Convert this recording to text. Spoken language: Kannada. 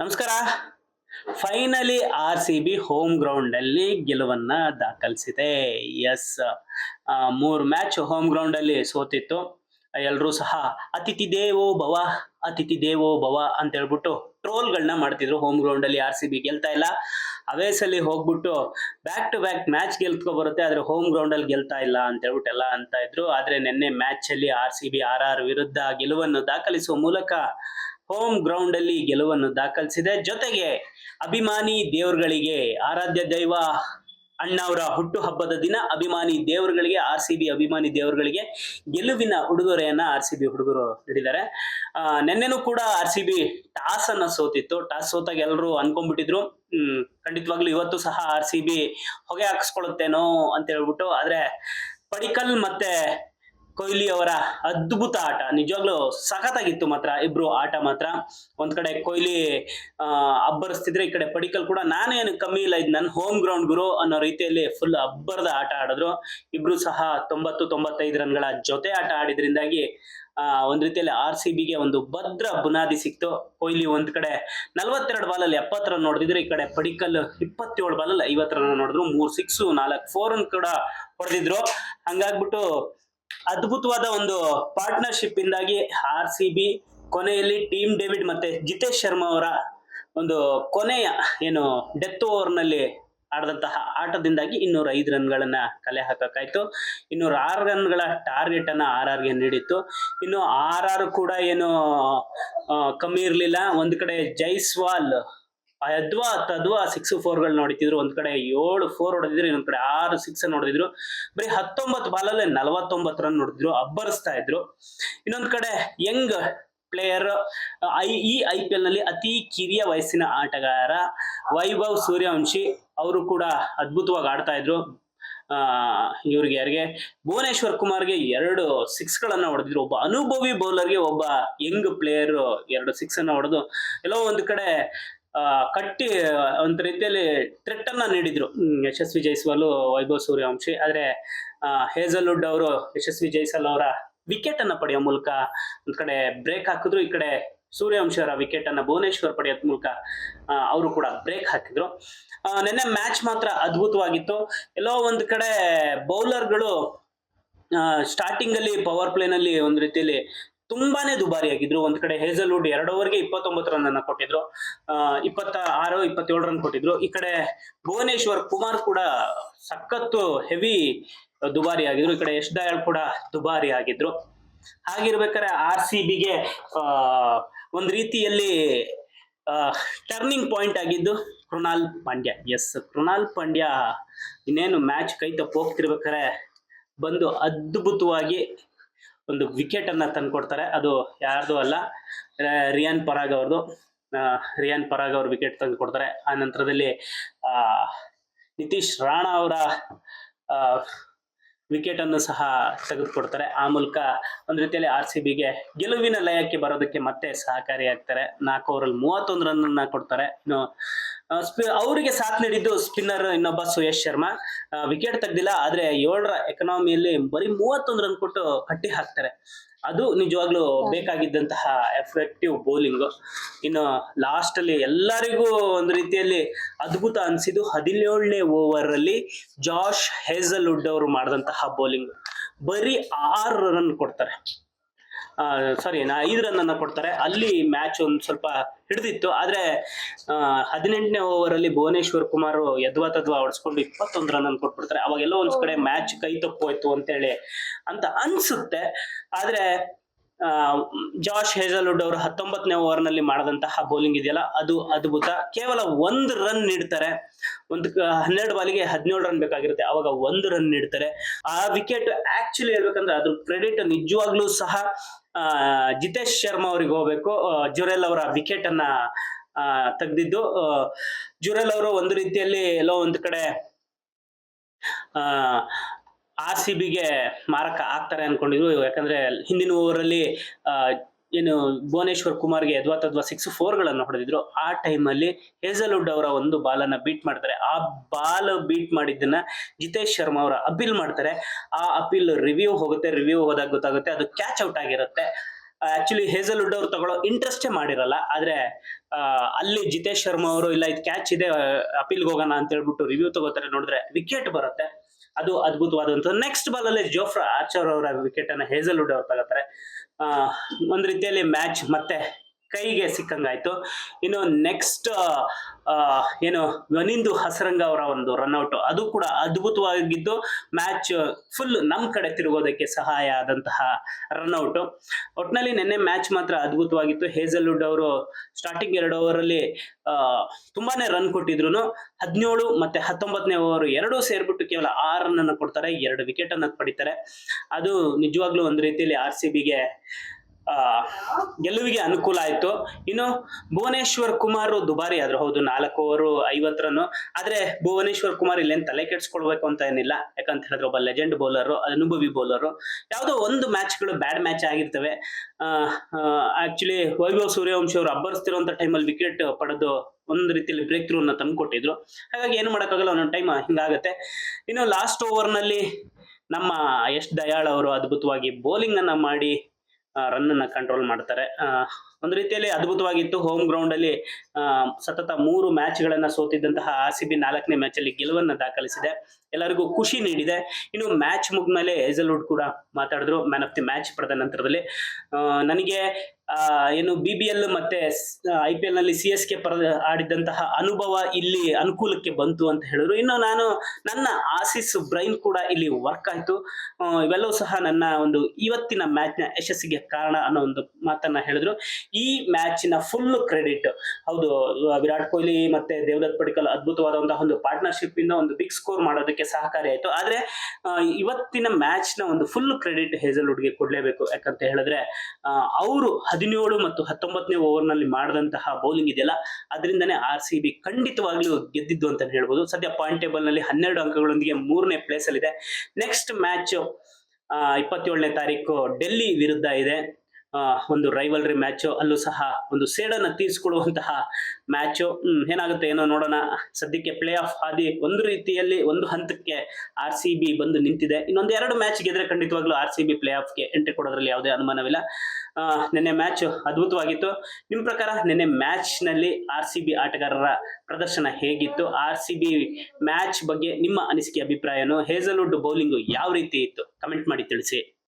ನಮಸ್ಕಾರ. Finally R C B home ground ಅಲ್ಲಿ ಗೆಲುವನ್ನ ದಾಖಲಿಸಿದೆ. ಎಸ್ ಮೂರು ಮ್ಯಾಚ್ ಹೋಮ್ ಗ್ರೌಂಡ್ ಅಲ್ಲಿ ಸೋತಿತ್ತು. ಎಲ್ಲರೂ ಸಹ ಅತಿಥಿ ದೇವೋ ಭವ, ಅತಿಥಿ ದೇವೋ ಭವ ಅಂತ ಹೇಳ್ಬಿಟ್ಟು ಟ್ರೋಲ್ಗಳನ್ನ ಮಾಡ್ತಿದ್ರು. ಹೋಮ್ ಗ್ರೌಂಡ್ ಅಲ್ಲಿ ಆರ್ ಸಿ ಬಿ ಗೆಲ್ತಾ ಇಲ್ಲ. ಅವೇಸಲ್ಲಿ ಹೋಗ್ಬಿಟ್ಟು ಬ್ಯಾಕ್ ಟು ಬ್ಯಾಕ್ ಮ್ಯಾಚ್ ಗೆಲ್ತ್ಕೊ ಬರುತ್ತೆ ಆದ್ರೆ ಹೋಮ್ ಗ್ರೌಂಡ್ ಅಲ್ಲಿ ಗೆಲ್ತಾ ಇಲ್ಲ ಅಂತ ಹೇಳ್ಬಿಟ್ಟು ಎಲ್ಲ ಅಂತ ಇದ್ರು. ಆದ್ರೆ ನಿನ್ನೆ ಮ್ಯಾಚ್ ಅಲ್ಲಿ R C B R R ವಿರುದ್ಧ ಗೆಲುವನ್ನು ದಾಖಲಿಸುವ ಮೂಲಕ ಹೋಮ್ ಗ್ರೌಂಡ್ ಅಲ್ಲಿ ಗೆಲುವನ್ನು ದಾಖಲಿಸಿದೆ. ಜೊತೆಗೆ ಅಭಿಮಾನಿ ದೇವರುಗಳಿಗೆ ಆರಾಧ್ಯ ದೈವ ಅಣ್ಣವರ ಹುಟ್ಟುಹಬ್ಬದ ದಿನ ಅಭಿಮಾನಿ ದೇವರುಗಳಿಗೆ ಆರ್ ಸಿ ಬಿ ಅಭಿಮಾನಿ ದೇವರುಗಳಿಗೆ ಗೆಲುವಿನ ಉಡುಗೊರೆಯನ್ನ ಆರ್ ಸಿ ಬಿ ಹುಡುಗರು ನೀಡಿದ್ದಾರೆ. ಆ, ನೆನ್ನೆನೂ ಕೂಡ ಆರ್ ಸಿ ಬಿ ಟಾಸ್ ಅನ್ನ ಸೋತಿತ್ತು. ಟಾಸ್ ಸೋತಾಗ ಎಲ್ಲರೂ ಅನ್ಕೊಂಡ್ಬಿಟ್ಟಿದ್ರು. ಹ್ಮ್ ಖಂಡಿತವಾಗ್ಲೂ ಇವತ್ತು ಸಹ ಆರ್ ಸಿ ಬಿ ಹೊಗೆ ಹಾಕಿಸ್ಕೊಳ್ಳುತ್ತೇನೋ ಅಂತ ಹೇಳ್ಬಿಟ್ಟು ಆದ್ರೆ ಪಡಿಕಲ್ ಮತ್ತೆ ಕೊಹ್ಲಿ ಅವರ ಅದ್ಭುತ ಆಟ. ನಿಜವಾಗ್ಲೂ ಸಖತ್ತಾಗಿತ್ತು ಮಾತ್ರ ಇಬ್ರು ಆಟ ಮಾತ್ರ. ಒಂದ್ ಕಡೆ ಕೊಹ್ಲಿ ಅಬ್ಬರಿಸ್ತಿದ್ರೆ ಈ ಕಡೆ ಪಡಿಕಲ್ ಕೂಡ ನಾನೇನು ಕಮ್ಮಿ ಇಲ್ಲ. ಇದು ನನ್ನ ಹೋಮ್ ಗ್ರೌಂಡ್ ಗುರು ಅನ್ನೋ ರೀತಿಯಲ್ಲಿ ಫುಲ್ ಅಬ್ಬರದ ಆಟ ಆಡಿದ್ರು. ಇಬ್ರು ಸಹ ತೊಂಬತ್ತು, ತೊಂಬತ್ತೈದು ರನ್ಗಳ ಜೊತೆ ಆಟ ಆಡಿದ್ರಿಂದಾಗಿ ಒಂದ್ ರೀತಿಯಲ್ಲಿ ಆರ್ ಸಿ ಬಿಗೆ ಒಂದು ಭದ್ರ ಬುನಾದಿ ಸಿಕ್ತು. ಕೊಹ್ಲಿ ಒಂದ್ ಕಡೆ ನಲವತ್ತೆರಡು ಬಾಲಲ್ಲಿ ಎಪ್ಪತ್ತು ರನ್ ನೋಡಿದ್ರೆ ಈ ಕಡೆ ಪಡಿಕಲ್ ಇಪ್ಪತ್ತೇಳು ಬಾಲಲ್ಲಿ ಐವತ್ತು ರನ್ ನೋಡಿದ್ರು. ಮೂರ್ ಸಿಕ್ಸ್ ನಾಲ್ಕು ಫೋರ್ ರನ್ ಕೂಡ ಹೊಡೆದಿದ್ರು. ಹಂಗಾಗ್ಬಿಟ್ಟು ಅದ್ಭುತವಾದ ಒಂದು ಪಾರ್ಟ್ನರ್ಶಿಪ್ ಇಂದಾಗಿ ಆರ್ ಸಿ ಬಿ ಕೊನೆಯಲ್ಲಿ ಟೀಮ್ ಡೇವಿಡ್ ಮತ್ತೆ ಜಿತೇಶ್ ಶರ್ಮಾ ಅವರ ಒಂದು ಕೊನೆಯ ಏನು ಡೆತ್ ಓವರ್ನಲ್ಲಿ ಆಡಿದಂತಹ ಆಟದಿಂದಾಗಿ ಇನ್ನೂರ ಐದು ರನ್ಗಳನ್ನ ಕಲೆ ಹಾಕಕ್ಕಾಯ್ತು. ಇನ್ನೂರ ಆರು ರನ್ಗಳ ಟಾರ್ಗೆಟ್ ಅನ್ನ ಆರ್ ಆರ್ಗೆ ನೀಡಿತ್ತು. ಇನ್ನು ಆರ್ ಆರ್ ಕೂಡ ಏನು ಕಮ್ಮಿ ಇರಲಿಲ್ಲ. ಒಂದ್ ಕಡೆ ಜೈಸ್ವಾಲ್ ಅದ್ವಾ ತದ್ವಾ ಸಿಕ್ಸ್ ಫೋರ್ಗಳು ನೋಡಿದ್ರು ಒಂದ್ ಕಡೆ ಏಳು ಫೋರ್ ಹೊಡೆದಿದ್ರು, ಇನ್ನೊಂದ್ ಕಡೆ ಆರು ಸಿಕ್ಸ್ ನೋಡಿದ್ರು. ಬರೀ ಹತ್ತೊಂಬತ್ತು ಬಾಲಲ್ಲೇ ನಲವತ್ತೊಂಬತ್ತು ರನ್ ನೋಡಿದ್ರು, ಅಬ್ಬರಿಸ್ತಾ ಇದ್ರು. ಇನ್ನೊಂದ್ ಕಡೆ ಯಂಗ್ ಪ್ಲೇಯರ್ ಐ ಈ ಐ ಪಿ ಎಲ್ನಲ್ಲಿ ಅತಿ ಕಿರಿಯ ವಯಸ್ಸಿನ ಆಟಗಾರ ವೈಭವ್ ಸೂರ್ಯವಂಶಿ. ಅವರು ಕೂಡ ಅದ್ಭುತವಾಗಿ ಆಡ್ತಾ ಇದ್ರು. ಆ, ಇವ್ರಿಗೆ ಯಾರಿಗೆ? ಭುವನೇಶ್ವರ್ ಕುಮಾರ್ಗೆ ಎರಡು ಸಿಕ್ಸ್ ಗಳನ್ನ ಹೊಡೆದಿದ್ರು. ಒಬ್ಬ ಅನುಭವಿ ಬೌಲರ್ಗೆ ಒಬ್ಬ ಯಂಗ್ ಪ್ಲೇಯರ್ ಎರಡು ಸಿಕ್ಸ್ ಅನ್ನ ಹೊಡೆದು. ಎಲ್ಲೋ ಒಂದ್ ಕಡೆ ಕಟ್ಟಿ, ಒಂದ್ ರೀತಿಯಲ್ಲಿ ಥ್ರೆಟ್ ಅನ್ನ ನೀಡಿದ್ರು. ಯಶಸ್ವಿ ಜೈಸ್ವಾಲು, ವೈಭವ್ ಸೂರ್ಯವಂಶಿ. ಆದ್ರೆ ಹೇಸಲ್ವುಡ್ ಅವರು, ಯಶಸ್ವಿ ಜೈಸ್ವಾಲ್ ಅವರ ವಿಕೆಟ್ ಅನ್ನ ಪಡೆಯೋ ಮೂಲಕ ಒಂದ್ ಕಡೆ ಬ್ರೇಕ್ ಹಾಕಿದ್ರು. ಈ ಕಡೆ ಸೂರ್ಯವಂಶಿ ಅವರ ವಿಕೆಟ್ ಅನ್ನ ಭುವನೇಶ್ವರ್ ಪಡೆಯೋದ್ ಮೂಲಕ ಅವರು ಕೂಡ ಬ್ರೇಕ್ ಹಾಕಿದ್ರು. ನಿನ್ನೆ ಮ್ಯಾಚ್ ಮಾತ್ರ ಅದ್ಭುತವಾಗಿತ್ತು. ಎಲ್ಲೋ ಒಂದ್ ಕಡೆ ಬೌಲರ್ಗಳು ಸ್ಟಾರ್ಟಿಂಗ್ ಅಲ್ಲಿ ಪವರ್ ಪ್ಲೇನಲ್ಲಿ ಒಂದ್ ರೀತಿಯಲ್ಲಿ ತುಂಬಾನೇ ದುಬಾರಿಯಾಗಿದ್ರು ಒಂದ್ ಕಡೆ ಹೇಜಲ್ವುಡ್ ಎರಡು ಓವರ್ಗೆ ಇಪ್ಪತ್ತೊಂಬತ್ತು ರನ್ ಅನ್ನ ಕೊಟ್ಟಿದ್ರು. ಇಪ್ಪತ್ತ ಆರು ಇಪ್ಪತ್ತೇಳು ರನ್ ಕೊಟ್ಟಿದ್ರು. ಈ ಕಡೆ ಭುವನೇಶ್ವರ್ ಕುಮಾರ್ ಕೂಡ ಸಖತ್ತು ಹೆವಿ ದುಬಾರಿ ಆಗಿದ್ರು. ಈ ಕಡೆ ಯಶ್ ದಯಾಳ್ ಕೂಡ ದುಬಾರಿ ಆಗಿದ್ರು. ಹಾಗಿರ್ಬೇಕಾದ್ರೆ ಆರ್ ಸಿ ಬಿಗೆ ಒಂದ್ ರೀತಿಯಲ್ಲಿ ಟರ್ನಿಂಗ್ ಪಾಯಿಂಟ್ ಆಗಿದ್ದು ಕೃಣಾಲ್ ಪಾಂಡ್ಯ. ಎಸ್ ಕೃಣಾಲ್ ಪಾಂಡ್ಯ ಇನ್ನೇನು ಮ್ಯಾಚ್ ಕೈ ತಪ್ಪು ಹೋಗ್ತಿರ್ಬೇಕಾರೆ ಬಂದು ಅದ್ಭುತವಾಗಿ ಒಂದು ವಿಕೆಟ್ ಅನ್ನ ತಂದ್ಕೊಡ್ತಾರೆ. ಅದು ಯಾರ್ದು ಅಲ್ಲ ರಿಯಾನ್ ಪರಾಗ್ ಅವ್ರದ್ದು ರಿಯಾನ್ ಪರಾಗ್ ಅವ್ರ ವಿಕೆಟ್ ತಂದು ಕೊಡ್ತಾರೆ ಆ ನಂತರದಲ್ಲಿ, ಆ, ನಿತೀಶ್ ರಾಣಾ ಅವರ ವಿಕೆಟ್ ಅನ್ನು ಸಹ ತೆಗೆದುಕೊಡ್ತಾರೆ. ಆ ಮೂಲಕ ಒಂದು ರೀತಿಯಲ್ಲಿ ಆರ್ ಸಿ ಬಿಗೆ ಗೆಲುವಿನ ಲಯಕ್ಕೆ ಬರೋದಕ್ಕೆ ಮತ್ತೆ ಸಹಕಾರಿಯಾಗ್ತಾರೆ. ನಾಲ್ಕು ಓವರಲ್ಲಿ ಮೂವತ್ತೊಂದು ರನ್ ಅನ್ನ ಕೊಡ್ತಾರೆ ಅವರಿಗೆ ಸಾಥ್ ನೀಡಿದ್ದು ಸ್ಪಿನ್ನರ್ ಇನ್ನೊಬ್ಬ ಸುಯಶ್ ಶರ್ಮಾ. ವಿಕೆಟ್ ತೆಗ್ದಿಲ್ಲ, ಆದ್ರೆ ಏಳರ ಎಕನಾಮಿಯಲ್ಲಿ ಬರೀ ಮೂವತ್ತೊಂದು ರನ್ ಕೊಟ್ಟು ಕಟ್ಟಿ ಹಾಕ್ತಾರೆ. ಅದು ನಿಜವಾಗ್ಲೂ ಬೇಕಾಗಿದ್ದಂತಹ ಎಫೆಕ್ಟಿವ್ ಬೌಲಿಂಗ್ ಇನ್ನು ಲಾಸ್ಟ್ ಅಲ್ಲಿ ಎಲ್ಲರಿಗೂ ಒಂದು ರೀತಿಯಲ್ಲಿ ಅದ್ಭುತ ಅನಿಸಿದ್ದು ಹದಿನೇಳನೇ ಓವರ್ ಅಲ್ಲಿ ಜಾಶ್ ಹೇಸಲ್ವುಡ್ ಅವರು ಮಾಡಿದಂತಹ ಬೌಲಿಂಗ್ ಬರೀ ಆರು ರನ್ ಕೊಡ್ತಾರೆ. ಸಾರಿ ಐದು ರನ್ ಅನ್ನ ಕೊಡ್ತಾರೆ. ಅಲ್ಲಿ ಮ್ಯಾಚ್ ಒಂದು ಸ್ವಲ್ಪ ಹಿಡಿದಿತ್ತು. ಆದ್ರೆ ಹದಿನೆಂಟನೇ ಅಲ್ಲಿ ಭುವನೇಶ್ವರ್ ಕುಮಾರ್ ಯದ್ವಾ ತದ್ವಾ ಹೊಡ್ಸ್ಕೊಂಡು ಇಪ್ಪತ್ತೊಂದು ರನ್ ಅನ್ನು ಕೊಟ್ಬಿಡ್ತಾರೆ. ಅವಾಗೆಲ್ಲ ಒಂದ್ ಕಡೆ ಮ್ಯಾಚ್ ಕೈ ತಪ್ಪೋಯ್ತು ಅಂತೇಳಿ ಅಂತ ಅನ್ಸುತ್ತೆ. ಆದ್ರೆ ಆ, ಜಾಶ್ ಹೇಸಲ್ವುಡ್ ಅವರು ಹತ್ತೊಂಬತ್ತನೇ ಓವರ್ನಲ್ಲಿ ಮಾಡಿದಂತಹ ಬೌಲಿಂಗ್ ಇದೆಯಲ್ಲ ಅದು ಅದ್ಭುತ. ಕೇವಲ ಒಂದು ರನ್ ನೀಡ್ತಾರೆ. ಒಂದು ಹನ್ನೆರಡು ಬಾಲಿಗೆ ಹದಿನೇಳು ರನ್ ಬೇಕಾಗಿರುತ್ತೆ. ಅವಾಗ ಒಂದು ರನ್ ನೀಡ್ತಾರೆ. ಆ ವಿಕೆಟ್ ಆಕ್ಚುಲಿ ಹೇಳ್ಬೇಕಂದ್ರೆ ಅದ್ರ ಕ್ರೆಡಿಟ್ ನಿಜವಾಗ್ಲೂ ಸಹ ಜಿತೇಶ್ ಶರ್ಮಾ ಅವ್ರಿಗೆ ಹೋಗ್ಬೇಕು. ಜುರೆಲ್ ಅವರ ವಿಕೆಟ್ ಅನ್ನ ತೆಗ್ದಿದ್ದು. ಜುರೆಲ್ ಅವರು ಒಂದು ರೀತಿಯಲ್ಲಿ ಎಲ್ಲೋ ಒಂದು ಕಡೆ ಆರ್ ಸಿ ಬಿಗೆ ಮಾರಕ ಆಗ್ತಾರೆ ಅನ್ಕೊಂಡಿದ್ರು ಯಾಕಂದ್ರೆ ಹಿಂದಿನ ಓವರ್ ಅಲ್ಲಿ ಏನು ಭುವನೇಶ್ವರ್ ಕುಮಾರ್ಗೆ ಯದ್ವಾ ತದ್ವಾ ಸಿಕ್ಸ್ ಫೋರ್ಗಳನ್ನು ಹೊಡೆದಿದ್ರು. ಆ ಟೈಮ್ ಅಲ್ಲಿ ಹೇಸಲ್ವುಡ್ ಅವರ ಒಂದು ಬಾಲನ್ನ ಬೀಟ್ ಮಾಡ್ತಾರೆ. ಆ ಬಾಲ್ ಬೀಟ್ ಮಾಡಿದ್ದನ್ನ ಜಿತೇಶ್ ಶರ್ಮಾ ಅವರ ಅಪೀಲ್ ಮಾಡ್ತಾರೆ. ಆ ಅಪೀಲ್ ರಿವ್ಯೂ ಹೋಗುತ್ತೆ ರಿವ್ಯೂ ಹೋದಾಗ ಗೊತ್ತಾಗುತ್ತೆ, ಅದು ಕ್ಯಾಚ್ ಔಟ್ ಆಗಿರುತ್ತೆ. ಆಕ್ಚುಲಿ ಹೇಸಲ್ವುಡ್ ಅವ್ರು ತಗೊಳ್ಳೋ ಇಂಟ್ರೆಸ್ಟೇ ಮಾಡಿರಲ್ಲ. ಆದ್ರೆ ಅಲ್ಲಿ ಜಿತೇಶ್ ಶರ್ಮಾ ಅವರು, ಇಲ್ಲ, ಇದು ಕ್ಯಾಚ್ ಇದೆ ಅಪೀಲ್ಗೆ ಹೋಗೋಣ ಅಂತ ಹೇಳ್ಬಿಟ್ಟು ರಿವ್ಯೂ ತಗೋತಾರೆ. ನೋಡಿದ್ರೆ ವಿಕೆಟ್ ಬರುತ್ತೆ. ಅದು ಅದ್ಭುತವಾದಂತ ನೆಕ್ಸ್ಟ್ ಬಾಲ್ ಅಲ್ಲಿ ಜೋಫ್ರಾ ಆರ್ಚರ್ ಅವರ ವಿಕೆಟ್ ಅನ್ನ ಹೇಸಲ್ವುಡ್ ಅವ್ರು ತಗೋತಾರೆ. ಒಂದ್ ರೀತಿಯಲ್ಲಿ ಮ್ಯಾಚ್ ಮತ್ತೆ ಕೈಗೆ ಸಿಕ್ಕಂಗಾಯ್ತು. ಇನ್ನು ನೆಕ್ಸ್ಟ್ ಏನು ವನಿಂದು ಹಸರಂಗ ಅವರ ಒಂದು ರನ್ಔಟ್ ಅದು ಕೂಡ ಅದ್ಭುತವಾಗಿದ್ದು ಮ್ಯಾಚ್ ಫುಲ್ ನಮ್ ಕಡೆ ತಿರುಗೋದಕ್ಕೆ ಸಹಾಯ ಆದಂತಹ ರನ್ಔಟ್ ಒಟ್ನಲ್ಲಿ ನಿನ್ನೆ ಮ್ಯಾಚ್ ಮಾತ್ರ ಅದ್ಭುತವಾಗಿತ್ತು. ಹೇಸಲ್ವುಡ್ ಅವರು ಸ್ಟಾರ್ಟಿಂಗ್ ಎರಡು ಓವರ್ ಅಲ್ಲಿ ಆ, ತುಂಬಾನೇ ರನ್ ಕೊಟ್ಟಿದ್ರು ಹದಿನೇಳು ಮತ್ತೆ ಹತ್ತೊಂಬತ್ತನೇ ಓವರ್ ಎರಡೂ ಸೇರ್ಬಿಟ್ಟು ಕೇವಲ ಆರ್ ರನ್ ಅನ್ನು ಕೊಡ್ತಾರೆ ಎರಡು ವಿಕೆಟ್ ಅನ್ನ ಪಡಿತಾರೆ. ಅದು ನಿಜವಾಗ್ಲೂ ಒಂದು ರೀತಿಯಲ್ಲಿ ಆರ್ ಸಿ ಬಿಗೆ ಗೆಲುವಿಗೆ ಅನುಕೂಲ ಆಯ್ತು. ಇನ್ನು ಭುವನೇಶ್ವರ್ ಕುಮಾರ್ ದುಬಾರಿ ಆದ್ರು. ಹೌದು, ನಾಲ್ಕು ಓವರ್ ಐವತ್ತು ರನ್ ಆದ್ರೆ ಭುವನೇಶ್ವರ್ ಕುಮಾರ್ ಇಲ್ಲೇನು ತಲೆ ಕೆಡ್ಸ್ಕೊಳ್ಬೇಕು ಅಂತ ಏನಿಲ್ಲ. ಯಾಕಂತ ಹೇಳಿದ್ರೆ ಒಬ್ಬ ಲೆಜೆಂಡ್ ಬೌಲರ್ ಅನುಭವಿ ಬೌಲರ್ ಯಾವುದೋ ಒಂದು ಮ್ಯಾಚ್ಗಳು ಬ್ಯಾಡ್ ಮ್ಯಾಚ್ ಆಗಿರ್ತವೆ. ಆಕ್ಚುಲಿ ವೈಭವ್ ಸೂರ್ಯವಂಶಿ ಅವರು ಅಬ್ಬರಿಸ್ತಿರುವಂತ ಟೈಮಲ್ಲಿ ವಿಕೆಟ್ ಪಡೆದು ಒಂದು ರೀತಿಯಲ್ಲಿ ಬ್ರೇಕ್ ಥ್ರೂ ಅನ್ನ ತಂದ್ಕೊಟ್ಟಿದ್ರು. ಹಾಗಾಗಿ ಏನು ಮಾಡೋಕ್ಕಾಗಲ್ಲ, ಒಂದೊಂದು ಟೈಮ್ ಹಿಂಗಾಗತ್ತೆ. ಇನ್ನು ಲಾಸ್ಟ್ ಓವರ್ನಲ್ಲಿ ನಮ್ಮ ಯಶ್ ದಯಾಳ್ ಅವರು ಅದ್ಭುತವಾಗಿ ಬೌಲಿಂಗ್ ಅನ್ನ ಮಾಡಿ ರನ್ ಅನ್ನ ಕಂಟ್ರೋಲ್ ಮಾಡ್ತಾರೆ. ಆ, ಒಂದು ರೀತಿಯಲ್ಲಿ ಅದ್ಭುತವಾಗಿತ್ತು. ಹೋಮ್ ಗ್ರೌಂಡ್ ಅಲ್ಲಿ ಸತತ ಮೂರು ಮ್ಯಾಚ್ ಗಳನ್ನ ಸೋತಿದ್ದಂತಹ ಆರ್ ಸಿ ಬಿ ನಾಲ್ಕನೇ ಮ್ಯಾಚ್ ಅಲ್ಲಿ ಗೆಲುವನ್ನ ದಾಖಲಿಸಿದೆ. ಎಲ್ಲರಿಗೂ ಖುಷಿ ನೀಡಿದೆ. ಇನ್ನು ಮ್ಯಾಚ್ ಮುಗ್ದ್ಮೇಲೆ ಏಜಲ್ವುಡ್ ಕೂಡ ಮಾತಾಡಿದ್ರು. ಮ್ಯಾನ್ ಆಫ್ ದಿ ಮ್ಯಾಚ್ ಪಡೆದ ನಂತರದಲ್ಲಿ. ನನಗೆ ಏನು ಬಿ ಬಿ ಎಲ್ ಮತ್ತೆ ಐ ಪಿ ಎಲ್ನಲ್ಲಿ ಸಿ ಎಸ್ ಕೆ ಪರ ಆಡಿದಂತಹ ಅನುಭವ ಇಲ್ಲಿ ಅನುಕೂಲಕ್ಕೆ ಬಂತು ಅಂತ ಹೇಳಿದ್ರು. ಇನ್ನು ನಾನು, ನನ್ನ ಆಸಿಸ್ ಬ್ರೈನ್ ಕೂಡ ಇಲ್ಲಿ ವರ್ಕ್ ಆಯ್ತು. ಇವೆಲ್ಲವೂ ಸಹ ನನ್ನ ಒಂದು ಇವತ್ತಿನ ಮ್ಯಾಚ್ನ ಯಶಸ್ಸಿಗೆ ಕಾರಣ ಅನ್ನೋ ಒಂದು ಮಾತನ್ನ ಹೇಳಿದ್ರು. ಈ ಮ್ಯಾಚ್ನ ಫುಲ್ ಕ್ರೆಡಿಟ್ ಹೌದು, ವಿರಾಟ್ ಕೊಹ್ಲಿ ಮತ್ತೆ ದೇವದತ್ ಪಡಿಕಲ್ ಅದ್ಭುತವಾದಂತಹ ಒಂದು ಪಾರ್ಟ್ನರ್ಶಿಪ್ ಇಂದ ಒಂದು ಬಿಗ್ ಸ್ಕೋರ್ ಮಾಡೋದಕ್ಕೆ ಸಹಕಾರಿ ಆಯ್ತು. ಆದ್ರೆ ಇವತ್ತಿನ ಮ್ಯಾಚ್ನ ಒಂದು ಫುಲ್ ಕ್ರೆಡಿಟ್ ಹೇಜಲ್ಗೆ ಕೊಡಲೇಬೇಕು. ಯಾಕಂತ ಹೇಳಿದ್ರೆ ಅವರು ಹದಿನೇಳು ಮತ್ತು ಹತ್ತೊಂಬತ್ತನೇ ಓವರ್ನಲ್ಲಿ ಮಾಡಿದಂತಹ ಬೌಲಿಂಗ್ ಇದೆಯಲ್ಲ, ಅದರಿಂದನೇ ಆರ್ ಸಿ ಬಿ ಖಂಡಿತವಾಗ್ಲೂ ಗೆದ್ದಿದ್ದು ಅಂತ ಹೇಳ್ಬೋದು. ಸದ್ಯ ಪಾಯಿಂಟ್ ಟೇಬಲ್ನಲ್ಲಿ ಹನ್ನೆರಡು ಅಂಕಗಳೊಂದಿಗೆ ಮೂರನೇ ಪ್ಲೇಸ್ ಅಲ್ಲಿ ಇದೆ ನೆಕ್ಸ್ಟ್ ಮ್ಯಾಚ್ ಇಪ್ಪತ್ತೇಳನೇ ತಾರೀಕು ಡೆಲ್ಲಿ ವಿರುದ್ಧ ಇದೆ. ಒಂದು ರೈವಲ್ರಿ ಮ್ಯಾಚು ಅಲ್ಲೂ ಸಹ ಒಂದು ಸೇಡನ್ನು ತೀರಿಸಿಕೊಳ್ಳುವಂತಹ ಮ್ಯಾಚು ಏನಾಗುತ್ತೆ ಏನೋ ನೋಡೋಣ. ಸದ್ಯಕ್ಕೆ ಪ್ಲೇ ಆಫ್ ಹಾದಿ ಒಂದು ರೀತಿಯಲ್ಲಿ ಒಂದು ಹಂತಕ್ಕೆ ಆರ್ ಸಿ ಬಿ ಬಂದು ನಿಂತಿದೆ. ಇನ್ನೊಂದು ಎರಡು ಮ್ಯಾಚ್ ಗೆದ್ರೆ ಖಂಡಿತವಾಗ್ಲೂ ಆರ್ ಸಿ ಬಿ ಪ್ಲೇ ಆಫ್ಗೆ ಎಂಟ್ರಿ ಕೊಡೋದ್ರಲ್ಲಿ ಯಾವುದೇ ಅನುಮಾನವಿಲ್ಲ. ನಿನ್ನೆ ಮ್ಯಾಚ್ ಅದ್ಭುತವಾಗಿತ್ತು. ನಿಮ್ಮ ಪ್ರಕಾರ ನಿನ್ನೆ ಮ್ಯಾಚ್ನಲ್ಲಿ ಆರ್ ಸಿ ಬಿ ಆಟಗಾರರ ಪ್ರದರ್ಶನ ಹೇಗಿತ್ತು? ಆರ್ ಸಿ ಬಿ ಮ್ಯಾಚ್ ಬಗ್ಗೆ ನಿಮ್ಮ ಅನಿಸಿಕೆ, ಅಭಿಪ್ರಾಯನು ಹೇಸಲ್ವುಡ್ ಬೌಲಿಂಗ್ ಯಾವ ರೀತಿ ಇತ್ತು? ಕಮೆಂಟ್ ಮಾಡಿ ತಿಳಿಸಿ.